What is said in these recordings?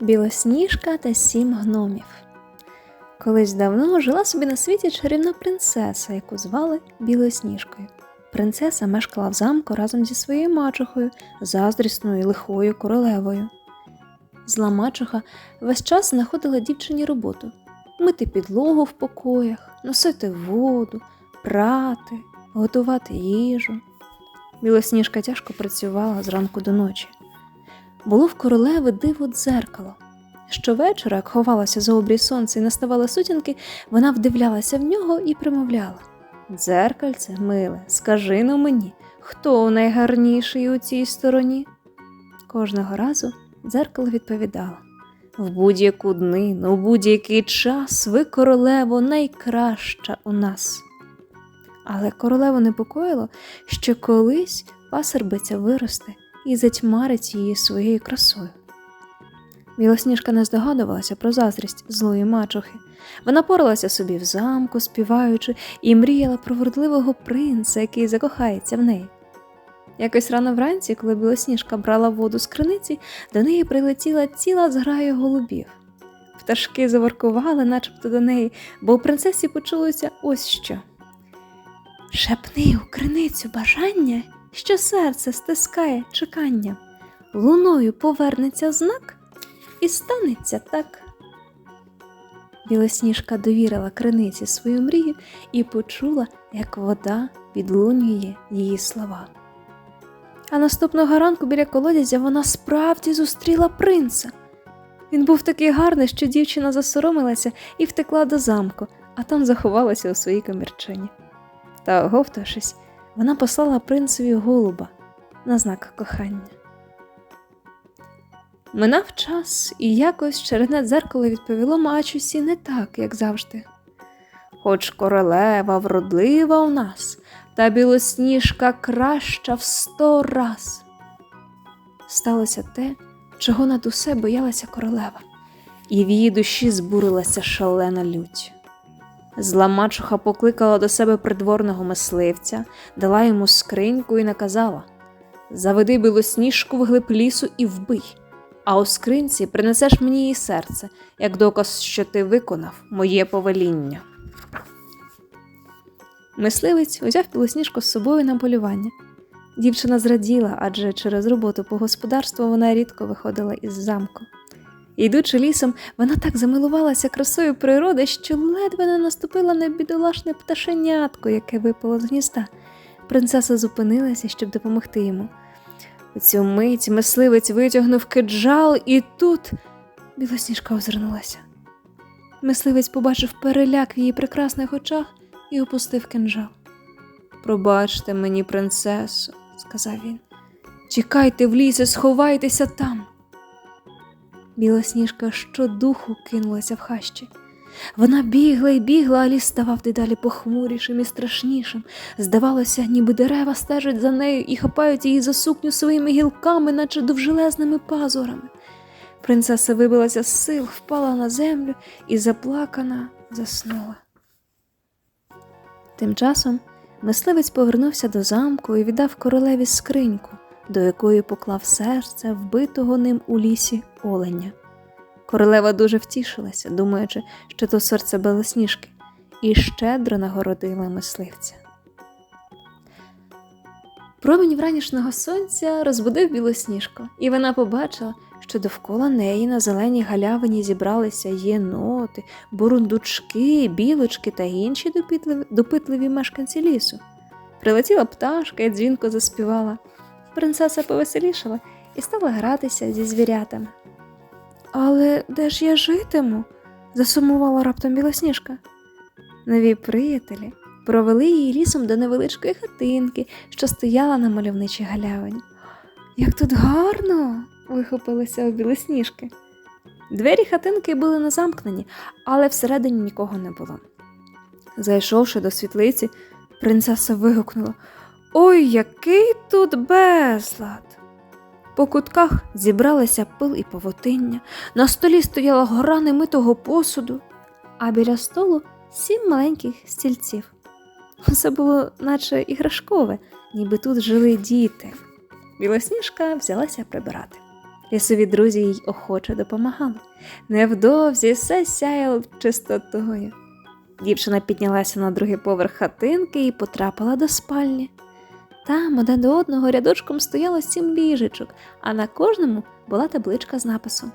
Білосніжка та сім гномів. Колись давно жила собі на світі чарівна принцеса, яку звали Білосніжкою. Принцеса мешкала в замку разом зі своєю мачухою, заздрісною і лихою королевою. Зла мачуха весь час знаходила дівчині роботу мити підлогу в покоях, носити воду, прати, готувати їжу. Білосніжка тяжко працювала зранку до ночі. Було в королеви диво дзеркало. Щовечора, як ховалася за обрій сонця і наставали сутінки, вона вдивлялася в нього і примовляла Дзеркальце, миле, скажи но мені, хто найгарніший у цій стороні? Кожного разу дзеркало відповідало в будь-яку днину, у будь-який час ви, королево, найкраща у нас. Але королеву непокоїло, що колись пасербиця виросте і затьмарить її своєю красою. Білосніжка не здогадувалася про заздрість злої мачухи. Вона поралася собі в замку, співаючи, і мріяла про вродливого принца, який закохається в неї. Якось рано вранці, коли білосніжка брала воду з криниці, до неї прилетіла ціла зграя голубів. Пташки заворкували, начебто до неї, бо у принцесі почулося ось що. Шепни у криницю бажання, що серце стискає чекання. Луною повернеться знак і станеться так. Білосніжка довірила криниці свою мрію і почула, як вода підлунює її слова. А наступного ранку біля колодязя вона справді зустріла принца. Він був такий гарний, що дівчина засоромилася і втекла до замку, а там заховалася у своїй комірчині. Та, оговтавшись, вона послала принцеві голуба на знак кохання. Минав час, і якось чередне дзеркало відповіло мачусі не так, як завжди. Хоч королева вродлива у нас, та білосніжка краща в сто раз. Сталося те, чого над усе боялася королева, і в її душі збурилася шалена лють. Зла мачуха покликала до себе придворного мисливця, дала йому скриньку і наказала Заведи білосніжку в глиб лісу і вбий, а у скринці принесеш мені її серце, як доказ, що ти виконав моє повеління. Мисливець узяв білосніжку з собою на полювання. Дівчина зраділа, адже через роботу по господарству вона рідко виходила із замку. Йдучи лісом, вона так замилувалася красою природи, що ледве не наступила на бідолашне пташенятко, яке випало з гнізда. Принцеса зупинилася, щоб допомогти йому. У цю мить мисливець витягнув киджал, і тут білосніжка озирнулася. Мисливець побачив переляк в її прекрасних очах і опустив кинджал. Пробачте мені, принцесо, сказав він. Тікайте в ліс і сховайтеся там. Білосніжка щодуху кинулася в хащі. Вона бігла і бігла, а ліс ставав дедалі похмурішим і страшнішим. Здавалося, ніби дерева стежать за нею і хапають її за сукню своїми гілками, наче довжелезними пазурами. Принцеса вибилася з сил, впала на землю і заплакана заснула. Тим часом мисливець повернувся до замку і віддав королеві скриньку, до якої поклав серце вбитого ним у лісі оленя. Королева дуже втішилася, думаючи, що то серце белосніжки, і щедро нагородила мисливця. Промінь вранішнього сонця розбудив білосніжку, і вона побачила, що довкола неї на зеленій галявині зібралися єноти, бурундучки, білочки та інші допитливі, допитливі мешканці лісу. Прилетіла пташка і дзвінко заспівала. Принцеса повеселішала і стала гратися зі звірятами. Але де ж я житиму? засумувала раптом білосніжка. Нові приятелі провели її лісом до невеличкої хатинки, що стояла на мальовничій галявині. Як тут гарно! вихопилися у білосніжки. Двері хатинки були не замкнені, але всередині нікого не було. Зайшовши до світлиці, принцеса вигукнула Ой, який тут безлад! По кутках зібралися пил і павутиння, на столі стояла гора немитого посуду, а біля столу сім маленьких стільців. Все було наче іграшкове, ніби тут жили діти. Білосніжка взялася прибирати. Лісові друзі їй охоче допомагали. Невдовзі все сяяло чистотою. Дівчина піднялася на другий поверх хатинки і потрапила до спальні. Там один до одного рядочком стояло сім ліжечок, а на кожному була табличка з написом.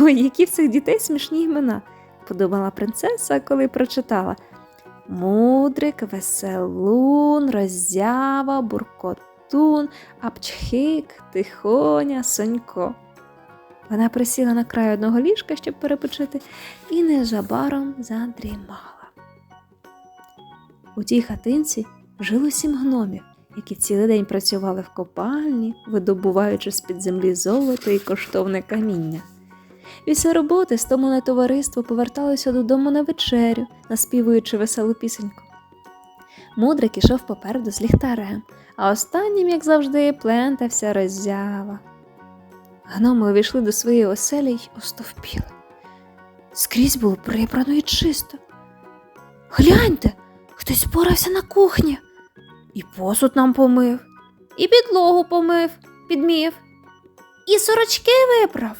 Ой, які в цих дітей смішні імена, подумала принцеса, коли прочитала. Мудрик, веселун, роззява, буркотун, апчхик, тихоня, сонько. Вона присіла на край одного ліжка, щоб перепочити, і незабаром задрімала. У тій хатинці жило сім гномів, які цілий день працювали в копальні, видобуваючи з-під землі золото і коштовне каміння. Після роботи стомлене товариство поверталося додому на вечерю, наспівуючи веселу пісеньку. Мудрик ішов попереду з ліхтарем, а останнім, як завжди, плентався роззява. Гноми увійшли до своєї оселі й остовпіли. Скрізь було прибрано і чисто. Гляньте, хтось порався на кухні. І посуд нам помив, і підлогу помив, підмів, і сорочки виправ.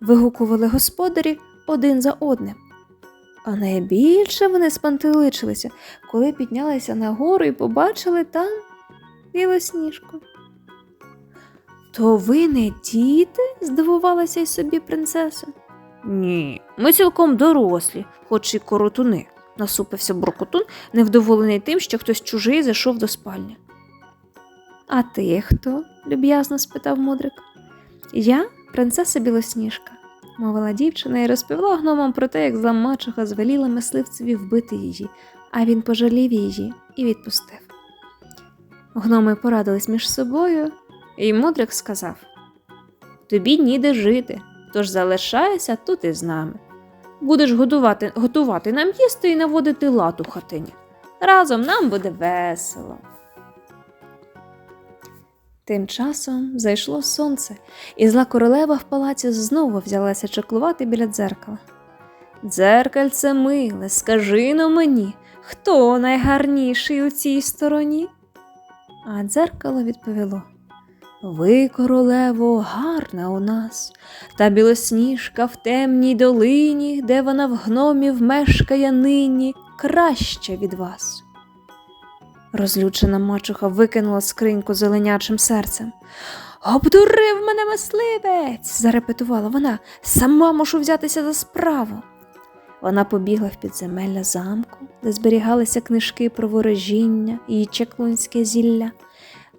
вигукували господарі один за одним. А найбільше вони спантеличилися, коли піднялися нагору і побачили там білосніжку. То ви не діти? здивувалася й собі принцеса. Ні, ми цілком дорослі, хоч і коротуни, насупився буркотун, невдоволений тим, що хтось чужий зайшов до спальні. А ти хто? люб'язно спитав мудрик. Я принцеса Білосніжка, мовила дівчина і розповіла гномам про те, як зла мачуха звеліла мисливцеві вбити її, а він пожалів її і відпустив. Гноми порадились між собою, і мудрик сказав: Тобі ніде жити, тож залишайся тут із нами. Будеш годувати, готувати нам їсти і наводити лад у хатині. Разом нам буде весело. Тим часом зайшло сонце, і зла королева в палаці знову взялася чаклувати біля дзеркала. Дзеркальце миле, скажи но мені, хто найгарніший у цій стороні? А дзеркало відповіло Ви, королево, гарна у нас, та білосніжка в темній долині, де вона в гномів мешкає нині, краще від вас. Розлючена мачуха викинула скриньку зеленячим серцем. Обдурив мене мисливець, зарепетувала вона. Сама мушу взятися за справу. Вона побігла в підземелля замку, де зберігалися книжки про ворожіння і чеклунське зілля,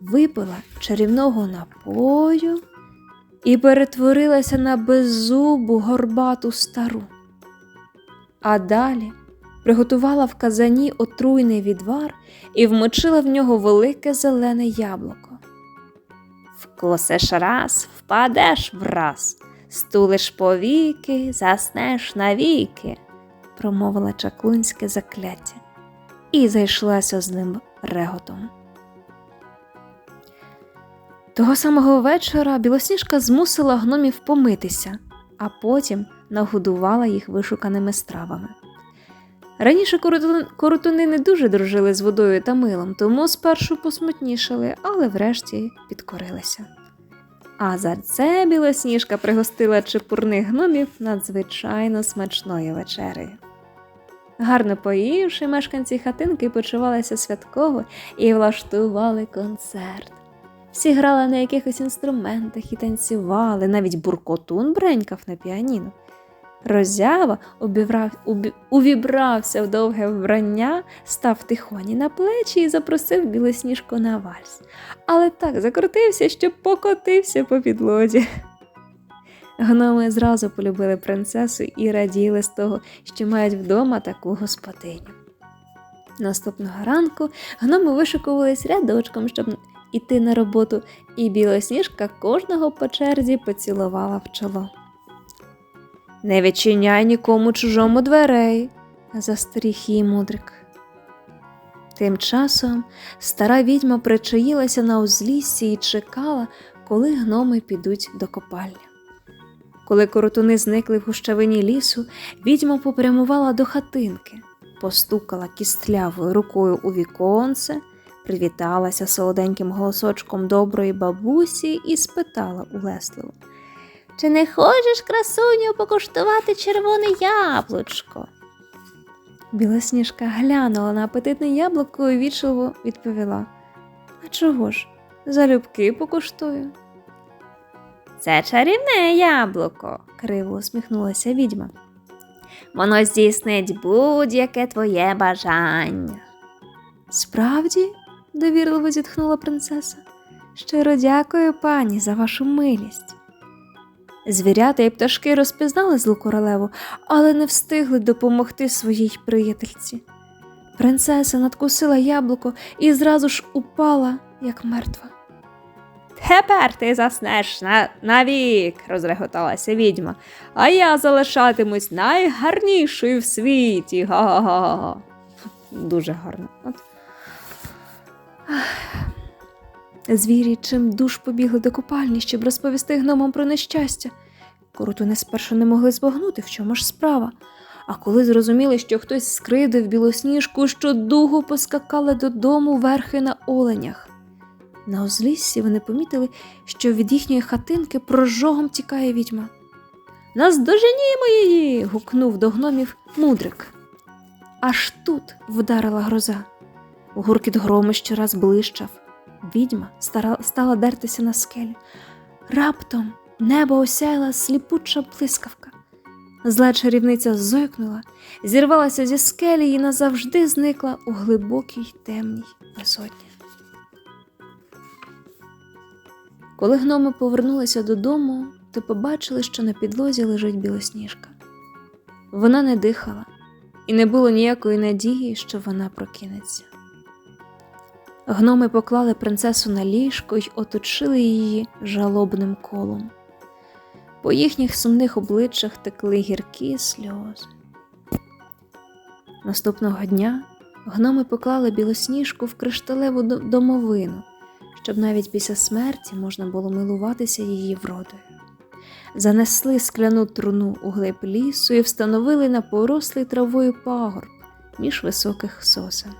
випила чарівного напою і перетворилася на беззубу горбату стару. А далі приготувала в казані отруйний відвар і вмочила в нього велике зелене яблуко. Вкусиш раз, впадеш враз, стулиш повіки, заснеш навіки, промовила чаклунське закляття і зайшлася з ним реготом. Того самого вечора білосніжка змусила гномів помитися, а потім нагодувала їх вишуканими стравами. Раніше коротуни, не дуже дружили з водою та милом, тому спершу посмутнішали, але врешті підкорилися. А за це білосніжка пригостила чепурних гномів надзвичайно смачною вечерею. Гарно поївши, мешканці хатинки почувалися святково і влаштували концерт. Всі грали на якихось інструментах і танцювали, навіть буркотун бренькав на піаніно. Роззява обіврав, убі, увібрався в довге вбрання, став тихоні на плечі і запросив білосніжку на вальс. Але так закрутився, що покотився по підлозі. Гноми зразу полюбили принцесу і раділи з того, що мають вдома таку господиню. Наступного ранку гноми вишикувались рядочком, щоб іти на роботу, і білосніжка кожного по черзі поцілувала в чоло. Не відчиняй нікому чужому дверей, застеріг її мудрик. Тим часом стара відьма причаїлася на узліссі і чекала, коли гноми підуть до копальні. Коли коротуни зникли в гущавині лісу, відьма попрямувала до хатинки, постукала кістлявою рукою у віконце, привіталася солоденьким голосочком доброї бабусі і спитала улесливо Чи не хочеш, красуню, покуштувати червоне яблучко? Білосніжка глянула на апетитне яблуко і вічливо відповіла. А чого ж? Залюбки покуштую. Це чарівне яблуко, криво усміхнулася відьма. Воно здійснить будь-яке твоє бажання. Справді, довірливо зітхнула принцеса. Щиро дякую, пані, за вашу милість. Звірята і пташки розпізнали злу королеву, але не встигли допомогти своїй приятельці. Принцеса надкусила яблуко і зразу ж упала, як мертва. Тепер ти заснеш на... навік, розреготалася відьма, а я залишатимусь найгарнішою в світі. Га-га-га. Дуже гарно. От. Звірі чим душ побігли до купальні, щоб розповісти гномам про нещастя. Коротуни спершу не могли збагнути, в чому ж справа. А коли зрозуміли, що хтось скридив білосніжку, що дугу поскакали додому верхи на оленях. На узліссі вони помітили, що від їхньої хатинки прожогом тікає відьма. Наздоженімо її. гукнув до гномів мудрик. Аж тут вдарила гроза. Гуркіт грому щораз блищав. Відьма стала дертися на скелі. Раптом небо осяяла сліпуча блискавка. Зла чарівниця зойкнула, зірвалася зі скелі і назавжди зникла у глибокій темній висотні. Коли гноми повернулися додому, то побачили, що на підлозі лежить білосніжка. Вона не дихала, і не було ніякої надії, що вона прокинеться. Гноми поклали принцесу на ліжко й оточили її жалобним колом. По їхніх сумних обличчях текли гіркі сльози. Наступного дня гноми поклали білосніжку в кришталеву домовину, щоб навіть після смерті можна було милуватися її вродою. Занесли скляну труну у глиб лісу і встановили на порослий травою пагорб між високих сосен.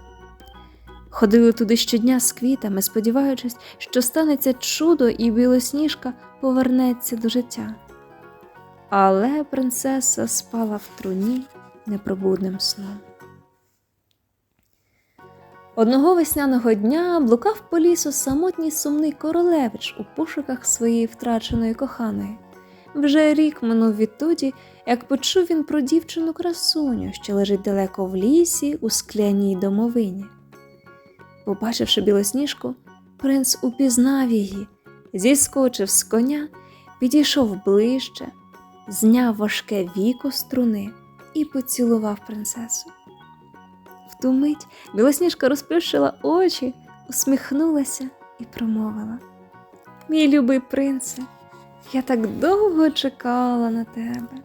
Ходили туди щодня з квітами, сподіваючись, що станеться чудо і білосніжка повернеться до життя. Але принцеса спала в труні непробудним сном. Одного весняного дня блукав по лісу самотній сумний королевич у пошуках своєї втраченої коханої. Вже рік минув відтоді, як почув він про дівчину красуню, що лежить далеко в лісі у скляній домовині. Побачивши білосніжку, принц упізнав її, зіскочив з коня, підійшов ближче, зняв важке віко струни і поцілував принцесу. В ту мить білосніжка розплющила очі, усміхнулася і промовила: Мій любий принце, я так довго чекала на тебе.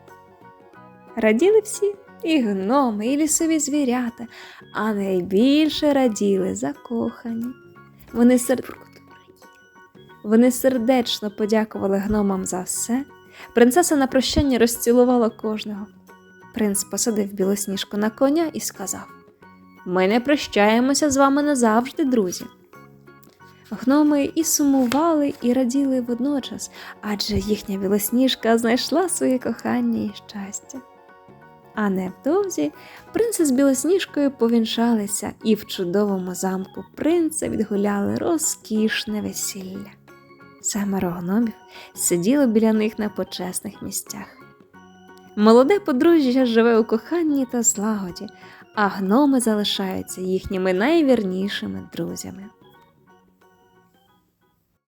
Раділи всі і гноми, і лісові звірята, а найбільше раділи закохані. Вони, сер... Вони сердечно подякували гномам за все. Принцеса на прощання розцілувала кожного. Принц посадив білосніжку на коня і сказав: Ми не прощаємося з вами назавжди, друзі. Гноми і сумували, і раділи водночас, адже їхня білосніжка знайшла своє кохання і щастя. А невдовзі принц з білосніжкою повінчалися і в чудовому замку принца відгуляли розкішне весілля. Семеро гномів сиділо біля них на почесних місцях. Молоде подружжя живе у коханні та злагоді, а гноми залишаються їхніми найвірнішими друзями.